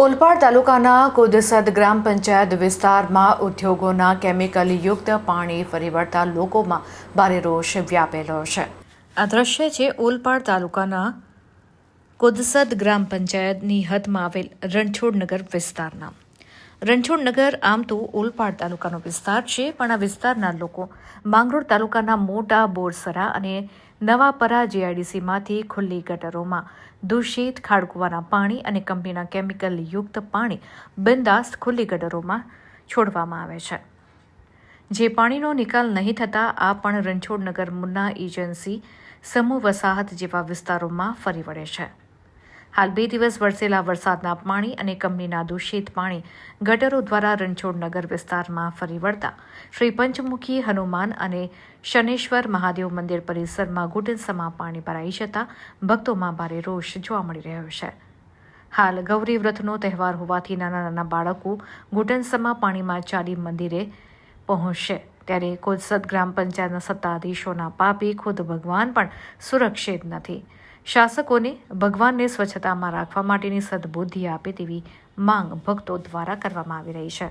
ઓલપાડ તાલુકાના કુદસદ ગ્રામ પંચાયત વિસ્તારમાં ઉદ્યોગોના કેમિકલયુક્ત પાણી ફરી વળતા લોકોમાં ભારે રોષ વ્યાપેલો છે. આ દ્રશ્ય છે ઓલપાડ તાલુકાના કુદસદ ગ્રામ પંચાયતની હદમાં આવેલ રણછોડનગર વિસ્તારના. રણછોડનગર આમ તો ઓલપાડ તાલુકાનો વિસ્તાર છે, પણ આ વિસ્તારના લોકો માંગરોળ તાલુકાના મોટા બોરસરા અને નવાપરા જીઆઈડીસીમાંથી ખુલ્લી ગટરોમાં દૂષિત ખાડકુવાના પાણી અને કંપનીના કેમિકલ યુક્ત પાણી બિંદાસ્ત ખુલ્લી ગટરોમાં છોડવામાં આવે છે. જે પાણીનો નિકાલ નહીં થતાં આ પણ રણછોડનગર મુન્ના એજન્સી સમૂહ વસાહત જેવા વિસ્તારોમાં ફરી વળે છે. હાલ બે દિવસ વરસેલા વરસાદના પાણી અને કંપનીના દૂષિત પાણી ગટરો દ્વારા રણછોડ નગર વિસ્તારમાં ફરી વળતા. શ્રી પંચમુખી, હનુમાન અને શનેશ્વર મહાદેવ મંદિર પરિસરમાં ઘૂંટણસમાં પાણી ભરાઈ જતા ભક્તોમાં ભારે રોષ જોવા મળી રહ્યો છે. હાલ ગૌરી વ્રતનો તહેવાર હોવાથી નાના નાના બાળકો ઘૂંટણસમાં પાણીમાં ચાલી મંદિરે પહોંચશે. ત્યારે કોદસદ ગ્રામ પંચાયતના સત્તાધીશોના પાપી ખુદ ભગવાન પણ સુરક્ષિત નથી. શાસકોને ભગવાનને સ્વચ્છતામાં રાખવા માટેની સદબુદ્ધિ આપે તેવી માંગ ભક્તો દ્વારા કરવામાં આવી રહી છે.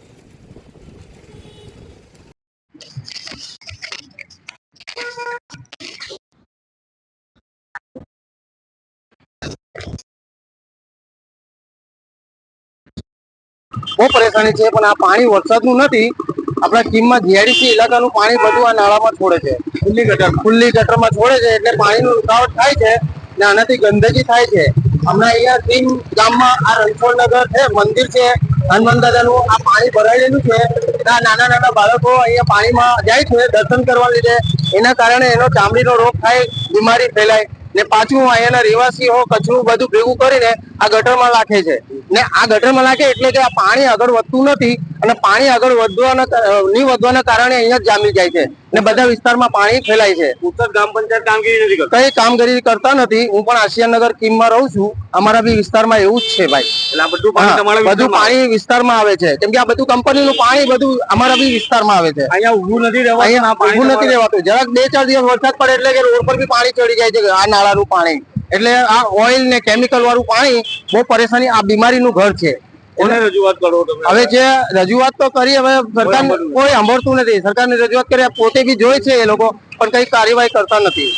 બહુ પરેશાની છે પણ આ પાણી વરસાદનું નથી. આપણા કીમમાં જીઆઈડીસી ઇલાકાનું પાણી બધું આ નાળામાં છોડે છે. ખુલ્લી ગટર. ખુલ્લી ગટરમાં છોડે છે એટલે પાણીનું રૂકાવટ થાય છે ને આનાથી ગંદકી થાય છે. હમણાં અહીંયા સીમ ગામમાં આ રણછોડનગર છે મંદિર છે હનુમાન દાદાનું આ પાણી ભરાયેલું છે. નાના નાના બાળકો અહીંયા પાણીમાં જાય છે દર્શન કરવા લીધે. એના કારણે એનો ચામડીનો રોગ થાય બીમારી ફેલાય. ને પાછું અહીંયાના રહેવાસીઓ કચરું બધું ભેગું કરીને આ ગટરમાં નાખે છે. ને આ ગટરમાં નાખે એટલે કે આ પાણી આગળ વધતું નથી અને પાણી આગળ વધવાના નહીં વધવાના કારણે અહીંયા જામી જાય છે. અને બધા વિસ્તારમાં પાણી ફેલાય છે. ઉત્તર ગ્રામ પંચાયત કામગીરી નથી કરતા? કઈ કામગીરી કરતા નથી. હું પણ આશિયાનગર કિમમાં રહું છું. અમારા બી વિસ્તારમાં એવું જ છે ભાઈ. એટલે આ બધું પાણી બધું પાણી વિસ્તારમાં આવે છે. કેમ કે આ બધું કંપનીનું પાણી બધું અમારા બી વિસ્તારમાં આવે છે. અહીંયા ઊભું નથી રહેવાતું અહીંયા ઊભું નથી રહેવાતું. જરાક બે ચાર દિવસ વરસાદ પડે એટલે કે રોડ પર બી પાણી ચડી જાય છે આ નાળાનું પાણી. એટલે આ ઓઇલ ને કેમિકલ વાળું પાણી બહુ પરેશાની આ બીમારીનું ઘર છે. હવે જે રજૂઆત તો કરી હવે સરકાર કોઈ સાંભળતું નથી. સરકારની રજૂઆત કરી પોતે બી જોઈ છે એ લોકો પણ કઈ કાર્યવાહી કરતા નથી.